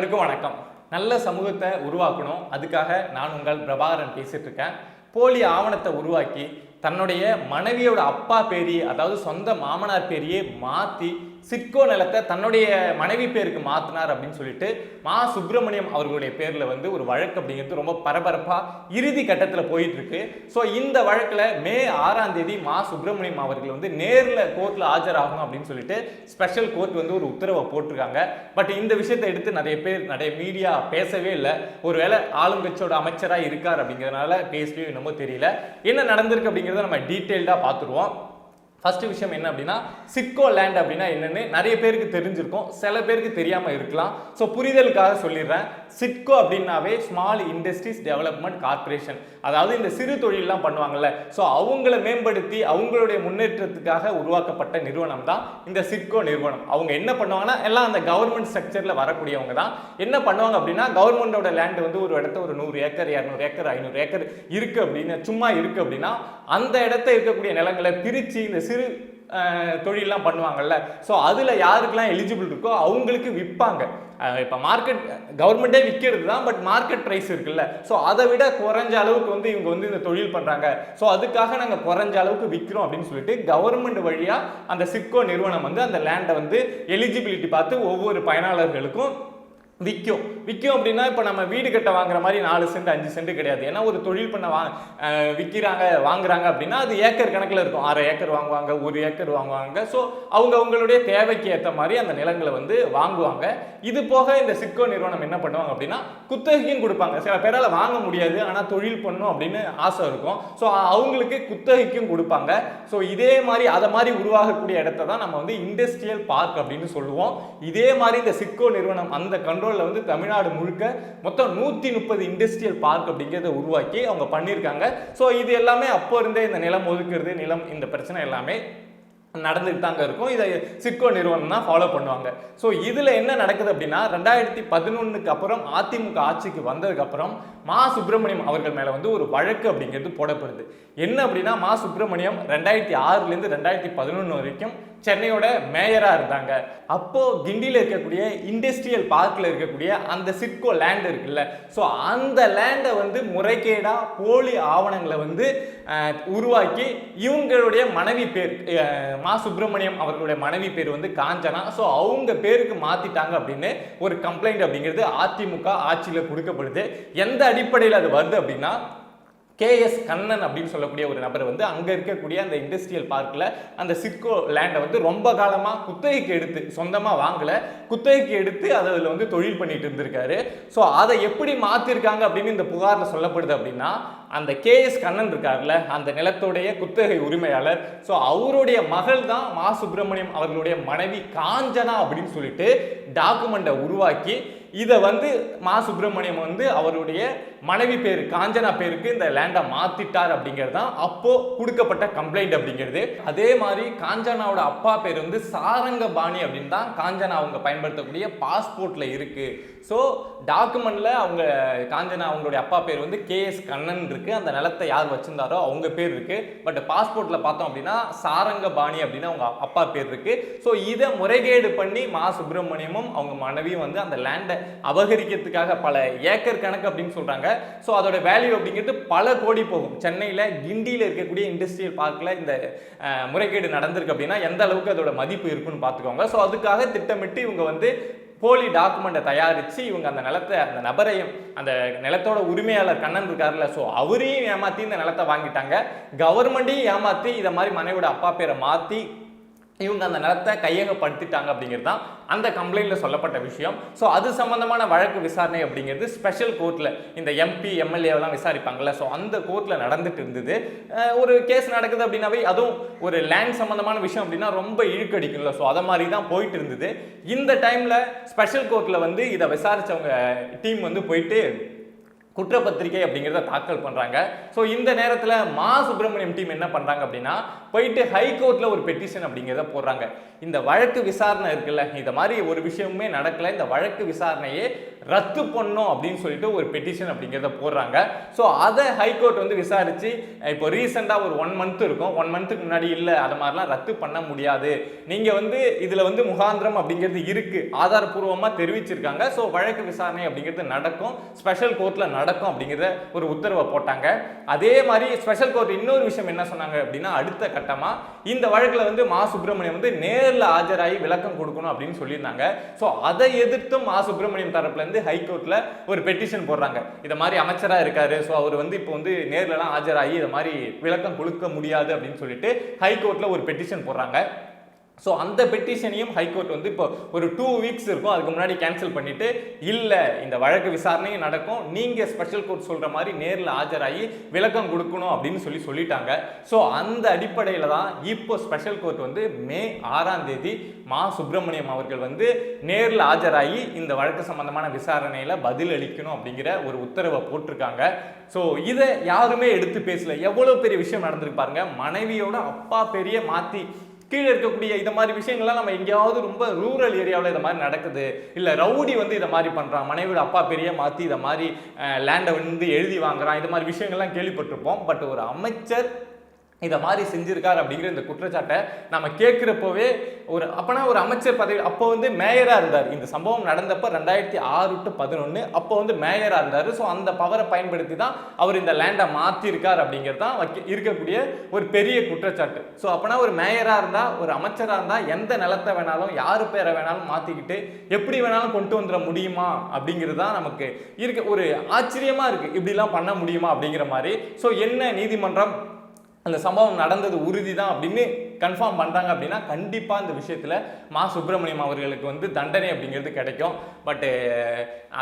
அனைவருக்கும் வணக்கம். நல்ல சமூகத்தை உருவாக்கணும். அதுக்காக நான் உங்கள் பிரபாகரன் பேசிட்டு இருக்கேன். போலி ஆவணத்தை உருவாக்கி தன்னுடைய மனைவியோட அப்பா பேரி அதாவது சொந்த மாமனார் பேரையே மாற்றி சிட்கோ நிலத்தை தன்னுடைய மனைவி பேருக்கு மாற்றினார் அப்படின்னு சொல்லிட்டு மா சுப்பிரமணியம் அவர்களுடைய பேரில் வந்து ஒரு வழக்கு அப்படிங்கிறது ரொம்ப பரபரப்பாக இறுதி கட்டத்தில் போயிட்டுருக்கு. ஸோ இந்த வழக்கில் மே ஆறாம் தேதி மா சுப்பிரமணியம் அவர்கள் வந்து நேரில் கோர்ட்டில் ஆஜராகணும் அப்படின்னு சொல்லிட்டு ஸ்பெஷல் கோர்ட் வந்து ஒரு உத்தரவை போட்டிருக்காங்க. பட் இந்த விஷயத்தை எடுத்து நிறைய பேர் நிறைய மீடியா பேசவே இல்லை. ஒருவேளை ஆளுங்கட்சியோட அமைச்சராக இருக்கார் அப்படிங்கிறதுனால பேசவே என்னமோ தெரியல. என்ன நடந்திருக்கு அப்படிங்கிறத நம்ம டீட்டெயில்டாக பார்த்துருவோம். ஃபஸ்ட்டு விஷயம் என்ன அப்படின்னா சிட்கோ லேண்ட் அப்படின்னா என்னென்னு நிறைய பேருக்கு தெரிஞ்சிருக்கும். சில பேருக்கு தெரியாமல் இருக்கலாம். ஸோ புரிதலுக்காக சொல்லிடுறேன். சிட்கோ அப்படின்னாவே ஸ்மால் இண்டஸ்ட்ரீஸ் டெவலப்மெண்ட் கார்ப்பரேஷன் அதாவது இந்த சிறு தொழிலெலாம் பண்ணுவாங்கள்ல ஸோ அவங்கள மேம்படுத்தி அவங்களுடைய முன்னேற்றத்துக்காக உருவாக்கப்பட்ட நிறுவனம் தான் இந்த சிட்கோ நிறுவனம். அவங்க என்ன பண்ணுவாங்கன்னா எல்லாம் அந்த கவர்மெண்ட் ஸ்ட்ரக்சரில் வரக்கூடியவங்க தான். என்ன பண்ணுவாங்க அப்படின்னா கவர்மெண்டோட லேண்ட் வந்து ஒரு இடத்த ஒரு நூறு ஏக்கர் இரநூறு ஏக்கர் ஐநூறு ஏக்கர் இருக்குது அப்படின்னு சும்மா இருக்குது அப்படின்னா அந்த இடத்த இருக்கக்கூடிய நிலங்களை பிரித்து இந்த சிறு தொழிலெலாம் பண்ணுவாங்கள்ல ஸோ அதில் யாருக்கெல்லாம் எலிஜிபிள் இருக்கோ அவங்களுக்கு விற்பாங்க இப்போ மார்க்கெட் கவர்மெண்ட்டே விற்கிறது தான் பட் மார்க்கெட் ப்ரைஸ் இருக்குல்ல. ஸோ அதை விட குறைஞ்ச அளவுக்கு வந்து இவங்க வந்து இந்த தொழில் பண்ணுறாங்க ஸோ அதுக்காக நாங்கள் குறைஞ்ச அளவுக்கு விற்கிறோம் அப்படின்னு சொல்லிட்டு கவர்மெண்ட் வழியாக அந்த சிட்கோ நிறுவனம் வந்து அந்த லேண்டை வந்து எலிஜிபிலிட்டி பார்த்து ஒவ்வொரு பயனாளர்களுக்கும் விற்கும் விற்கும் அப்படின்னா இப்போ நம்ம வீடு கட்ட வாங்குற மாதிரி நாலு சென்ட் அஞ்சு சென்ட் கிடையாது. ஏன்னா ஒரு தொழில் பண்ண வா விற்கிறாங்க வாங்குறாங்க அப்படின்னா அது ஏக்கர் கணக்கில் இருக்கும். அரை ஏக்கர் வாங்குவாங்க ஒரு ஏக்கர் வாங்குவாங்க. ஸோ அவங்க அவங்களுடைய தேவைக்கு ஏற்ற மாதிரி அந்த நிலங்களை வந்து வாங்குவாங்க. இது போக இந்த சிட்கோ நிறுவனம் என்ன பண்ணுவாங்க அப்படின்னா குத்தகையும் கொடுப்பாங்க. சில பேரால் வாங்க முடியாது ஆனால் தொழில் பண்ணணும் அப்படின்னு ஆசை இருக்கும். ஸோ அவங்களுக்கு குத்தகைக்கும் கொடுப்பாங்க. ஸோ இதே மாதிரி அதை மாதிரி உருவாகக்கூடிய இடத்த தான் நம்ம வந்து இண்டஸ்ட்ரியல் பார்க் அப்படின்னு சொல்லுவோம். இதே மாதிரி இந்த சிட்கோ நிறுவனம் அந்த கண்ட்ரோல் தகவலில் வந்து தமிழ்நாடு முழுக்க மொத்தம் நூற்றி முப்பது இண்டஸ்ட்ரியல் பார்க் அப்படிங்கிறத உருவாக்கி அவங்க பண்ணியிருக்காங்க. ஸோ இது எல்லாமே அப்போ இருந்தே இந்த நிலம் ஒதுக்குறது நிலம் இந்த பிரச்சனை எல்லாமே நடந்துட்டு தாங்க இருக்கும். இதை சிட்கோ நிறுவனம் தான் ஃபாலோ பண்ணுவாங்க. ஸோ இதில் என்ன நடக்குது அப்படின்னா ரெண்டாயிரத்தி பதினொன்றுக்கு அப்புறம் அதிமுக ஆட்சிக்கு வந்ததுக்கப்புறம் மா சுப்பிரமணியம் அவர்கள் மேலே வந்து ஒரு வழக்கு அப்படிங்கிறது போடப்படுது. என்ன அப்படின்னா மா சுப்பிரமணியம் ரெண்டாயிரத்தி ஆறுலேருந்து ரெண்டாயிரத்தி பதினொன்று வரைக்கும் சென்னையோட மேயராக இருந்தாங்க. அப்போது கிண்டியில் இருக்கக்கூடிய இண்டஸ்ட்ரியல் பார்க்கில் இருக்கக்கூடிய அந்த சிட்கோ லேண்ட் இருக்குல்ல. ஸோ அந்த லேண்டை வந்து முறைகேடாக போலி ஆவணங்களை வந்து உருவாக்கி இவங்களுடைய மனைவி பேர் மா சுப்பிரமணியம் அவர்களுடைய மனைவி பேர் வந்து காஞ்சனா. ஸோ அவங்க பேருக்கு மாற்றிட்டாங்க அப்படின்னு ஒரு கம்ப்ளைண்ட் அப்படிங்கிறது அதிமுக ஆட்சியில் கொடுக்கப்படுது. எந்த அடிப்படையில் அது வருது அப்படின்னா கேஎஸ் கண்ணன் அப்படின்னு சொல்லக்கூடிய ஒரு நபர் வந்து அங்கே இருக்கக்கூடிய அந்த இண்டஸ்ட்ரியல் பார்க்கில் அந்த சிட்கோ லேண்டை வந்து ரொம்ப காலமாக குத்தகைக்கு எடுத்து சொந்தமாக வாங்கலை. குத்தகைக்கு எடுத்து அதை அதில் வந்து தொழில் பண்ணிட்டு இருந்திருக்காரு. ஸோ அதை எப்படி மாற்றிருக்காங்க அப்படின்னு இந்த புகாரில் சொல்லப்படுது அப்படின்னா அந்த கேஎஸ் கண்ணன் இருக்கார்ல அந்த நிலத்துடைய குத்தகை உரிமையாளர். ஸோ அவருடைய மகள் தான் மா சுப்பிரமணியம் அவர்களுடைய மனைவி காஞ்சனா அப்படின்னு சொல்லிட்டு டாக்குமெண்ட்டை உருவாக்கி இதை வந்து மா சுப்பிரமணியம் வந்து அவருடைய மனைவி பேர் காஞ்சனா பேருக்கு இந்த லேண்டை மாத்திட்டார் அப்படிங்கிறது தான் அப்போது கொடுக்கப்பட்ட கம்ப்ளைண்ட் அப்படிங்கிறது. அதே மாதிரி காஞ்சனாவோட அப்பா பேர் வந்து சாரங்கபாணி அப்படின்னு தான் காஞ்சனா அவங்க பயன்படுத்தக்கூடிய பாஸ்போர்ட்டில் இருக்குது ஸோ டாக்குமெண்ட்டில் அவங்க காஞ்சனா அவங்களுடைய அப்பா பேர் வந்து கேஎஸ் கண்ணன் இருக்கு. அந்த நிலத்தை யார் வச்சிருந்தாரோ அவங்க பேர் இருக்கு. பட் பாஸ்போர்ட்டில் பார்த்தோம் அப்படின்னா சாரங்கபாணி அப்படின்னு அவங்க அப்பா பேர் இருக்குது ஸோ இதை முறைகேடு பண்ணி மா சுப்பிரமணியமும் அவங்க மனைவியும் வந்து அந்த லேண்டை அபகரிக்கிறதுக்காக பல ஏக்கர் கணக்கு அப்படின்னு சொல்கிறாங்க ஸோ அதோட வேல்யூ அப்படிங்கிறது பல கோடி போகும். சென்னையில் கிண்டியில் இருக்கக்கூடிய இண்டஸ்ட்ரியல் பார்க்கில் இந்த முறைகேடு நடந்திருக்கு அப்படின்னா எந்த அளவுக்கு அதோட மதிப்பு இருக்குன்னு பார்த்துக்கோங்க. ஸோ அதுக்காக திட்டமிட்டு இவங்க வந்து போலி டாக்குமெண்ட்டை தயாரித்து இவங்க அந்த நிலத்தை அந்த நபரையும் அந்த நிலத்தோட உரிமையாளர் கண்ணன் இருக்கார்ல ஸோ அவரையும் ஏமாற்றி இந்த நிலத்தை வாங்கிட்டாங்க. கவர்மெண்ட்டையும் ஏமாற்றி இதை மாதிரி மனைவியோட அப்பா பேரை மாற்றி இவங்க அந்த நிலத்தை கையகப்படுத்திட்டாங்க அப்படிங்கிறது தான் அந்த கம்ப்ளைண்ட்டில் சொல்லப்பட்ட விஷயம். ஸோ அது சம்மந்தமான வழக்கு விசாரணை அப்படிங்கிறது ஸ்பெஷல் கோர்ட்டில் இந்த எம்பி எம்எல்ஏவெல்லாம் விசாரிப்பாங்கள்ல ஸோ அந்த கோர்ட்டில் நடந்துட்டு இருந்தது. ஒரு கேஸ் நடக்குது அப்படின்னாவே அதுவும் ஒரு லேண்ட் சம்மந்தமான விஷயம் அப்படின்னா ரொம்ப இழுக்கடிக்கும்ல. ஸோ அதை மாதிரி தான் போயிட்டு இருந்தது. இந்த டைமில் ஸ்பெஷல் கோர்ட்டில் வந்து இதை விசாரித்தவங்க டீம் வந்து போயிட்டு குற்றப்பத்திரிகை அப்படிங்கிறத தாக்கல் பண்ணுறாங்க ஸோ இந்த நேரத்தில் மா சுப்பிரமணியம் டீம் என்ன பண்ணுறாங்க அப்படின்னா போயிட்டு ஹைகோர்ட்டில் ஒரு பெட்டிஷன் அப்படிங்கிறத போடுறாங்க. இந்த வழக்கு விசாரணை இருக்குல்ல இந்த மாதிரி ஒரு விஷயமுமே நடக்கலை. இந்த வழக்கு விசாரணையே ரத்து பண்ணும் அப்படின்னு சொல்லிட்டு ஒரு பெட்டிஷன் அப்படிங்கிறத போடுறாங்க. ஸோ அதை ஹைகோர்ட் வந்து விசாரிச்சு இப்போ ரீசெண்டாக ஒரு ஒன் மந்த் இருக்கும். ஒன் மந்த்துக்கு முன்னாடி இல்லை. அது மாதிரிலாம் ரத்து பண்ண முடியாது. நீங்கள் வந்து இதில் வந்து முகாந்திரம் அப்படிங்கிறது இருக்குது ஆதாரப்பூர்வமாக தெரிவிச்சிருக்காங்க. ஸோ வழக்கு விசாரணை அப்படிங்கிறது நடக்கும். ஸ்பெஷல் கோர்ட்டில் நடக்கும் அப்படிங்கிறத ஒரு உத்தரவை போட்டாங்க. அதே மாதிரி ஸ்பெஷல் கோர்ட் இன்னொரு விஷயம் என்ன சொன்னாங்க அப்படின்னா அடுத்த கட்டமாக இந்த வழக்கில் வந்து மா சுப்பிரமணியம் வந்து நேரில் ஆஜராகி விளக்கம் கொடுக்கணும் அப்படின்னு சொல்லியிருந்தாங்க. ஸோ அதை எதிர்த்தும் மா சுப்பிரமணியம் தரப்புல வந்து ஹைகோர்ட்டில் ஒரு பெட்டிஷன் போடுறாங்க. இதை மாதிரி அமைச்சராக இருக்காரு. ஸோ அவர் வந்து இப்போ வந்து நேர்லலாம் ஆஜராகி இதை மாதிரி விளக்கம் கொடுக்க முடியாது அப்படின்னு சொல்லிட்டு ஹைகோர்ட்டில் ஒரு பெட்டிஷன் போடுறாங்க. ஸோ அந்த பெட்டிஷனையும் ஹைகோர்ட் வந்து இப்போ ஒரு டூ வீக்ஸ் இருக்கும். அதுக்கு முன்னாடி கேன்சல் பண்ணிவிட்டு இல்லை இந்த வழக்கு விசாரணையும் நடக்கும். நீங்கள் ஸ்பெஷல் கோர்ட் சொல்கிற மாதிரி நேரில் ஆஜராகி விளக்கம் கொடுக்கணும் அப்படின்னு சொல்லி சொல்லிட்டாங்க. ஸோ அந்த அடிப்படையில் தான் இப்போ ஸ்பெஷல் கோர்ட் வந்து மே ஆறாம் தேதி மா சுப்பிரமணியம் அவர்கள் வந்து நேரில் ஆஜராகி இந்த வழக்கு சம்பந்தமான விசாரணையில் பதில் அளிக்கணும் அப்படிங்கிற ஒரு உத்தரவை போட்டிருக்காங்க. ஸோ இதை யாருமே எடுத்து பேசல. எவ்வளோ பெரிய விஷயம் நடந்திருக்கு பாருங்க. மனைவியோட அப்பா பெரிய மாற்றி கீழே இருக்கக்கூடிய இந்த மாதிரி விஷயங்கள்லாம் நம்ம எங்கேயாவது ரொம்ப ரூரல் ஏரியாவில் இதை மாதிரி நடக்குது. இல்லை ரவுடி வந்து இதை மாதிரி பண்ணுறான் மனைவியோட அப்பா பெரிய மாற்றி இதை மாதிரி லேண்டை வந்து எழுதி வாங்குறான். இது மாதிரி விஷயங்கள்லாம் கேள்விப்பட்டிருப்போம். பட் ஒரு அமைச்சர் இதை மாதிரி செஞ்சிருக்கார் அப்படிங்கிற இந்த குற்றச்சாட்டை நம்ம கேட்குறப்போவே ஒரு அப்போனா ஒரு அமைச்சர் பதவி அப்போ வந்து மேயராக இருந்தார். இந்த சம்பவம் நடந்தப்போ ரெண்டாயிரத்தி ஆறு டு பதினொன்று அப்போ வந்து மேயராக இருந்தார். ஸோ அந்த பவரை பயன்படுத்தி தான் அவர் இந்த லேண்டை மாற்றிருக்கார் அப்படிங்கிறது தான் வைக்க இருக்கக்கூடிய ஒரு பெரிய குற்றச்சாட்டு. ஸோ அப்போனா ஒரு மேயராக இருந்தால் ஒரு அமைச்சராக இருந்தால் எந்த நிலத்தை வேணாலும் யார் பேரை வேணாலும் மாற்றிக்கிட்டு எப்படி வேணாலும் கொண்டு வந்துட முடியுமா அப்படிங்கிறது தான் நமக்கு இருக்க. ஒரு ஆச்சரியமாக இருக்குது இப்படிலாம் பண்ண முடியுமா அப்படிங்கிற மாதிரி. ஸோ என்ன நீதிமன்றம் அந்த சம்பவம் நடந்தது உறுதி தான் அப்படின்னு கன்ஃபார்ம் பண்ணுறாங்க அப்படின்னா கண்டிப்பாக அந்த விஷயத்தில் மா சுப்பிரமணியம் அவர்களுக்கு வந்து தண்டனை அப்படிங்கிறது கிடைக்கும். பட்டு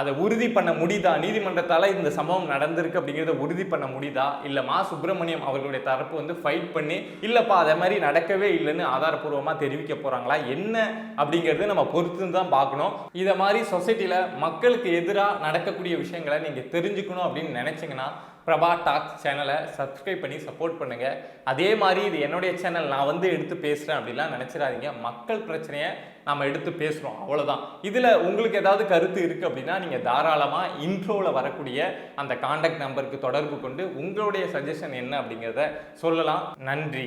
அதை உறுதி பண்ண முடியுதா? நீதிமன்றத்தால் இந்த சம்பவம் நடந்திருக்கு அப்படிங்கிறத உறுதி பண்ண முடியுதா? இல்லை மா சுப்பிரமணியம் அவர்களுடைய தரப்பு வந்து ஃபைட் பண்ணி இல்லைப்பா அதே மாதிரி நடக்கவே இல்லைன்னு ஆதாரப்பூர்வமாக தெரிவிக்க போகிறாங்களா என்ன அப்படிங்கிறது நம்ம பொறுத்து தான் பார்க்கணும். இதை மாதிரி சொசைட்டியில் மக்களுக்கு எதிராக நடக்கக்கூடிய விஷயங்களை நீங்கள் தெரிஞ்சுக்கணும் அப்படின்னு நினச்சிங்கன்னா பிரபா டாக்ஸ் சேனலை சப்ஸ்கிரைப் பண்ணி சப்போர்ட் பண்ணுங்கள் அதே மாதிரி இது என்னுடைய சேனல் நான் வந்து எடுத்து பேசுகிறேன் அப்படிலாம் நினச்சிடாதீங்க. மக்கள் பிரச்சனையை நம்ம எடுத்து பேசுகிறோம் அவ்வளோதான் இதில் உங்களுக்கு ஏதாவது கருத்து இருக்குது அப்படின்னா நீங்கள் தாராளமாக இன்ட்ரோவில் வரக்கூடிய அந்த காண்டாக்ட் நம்பருக்கு தொடர்பு கொண்டு உங்களுடைய சஜஷன் என்ன அப்படிங்கிறத சொல்லலாம். நன்றி.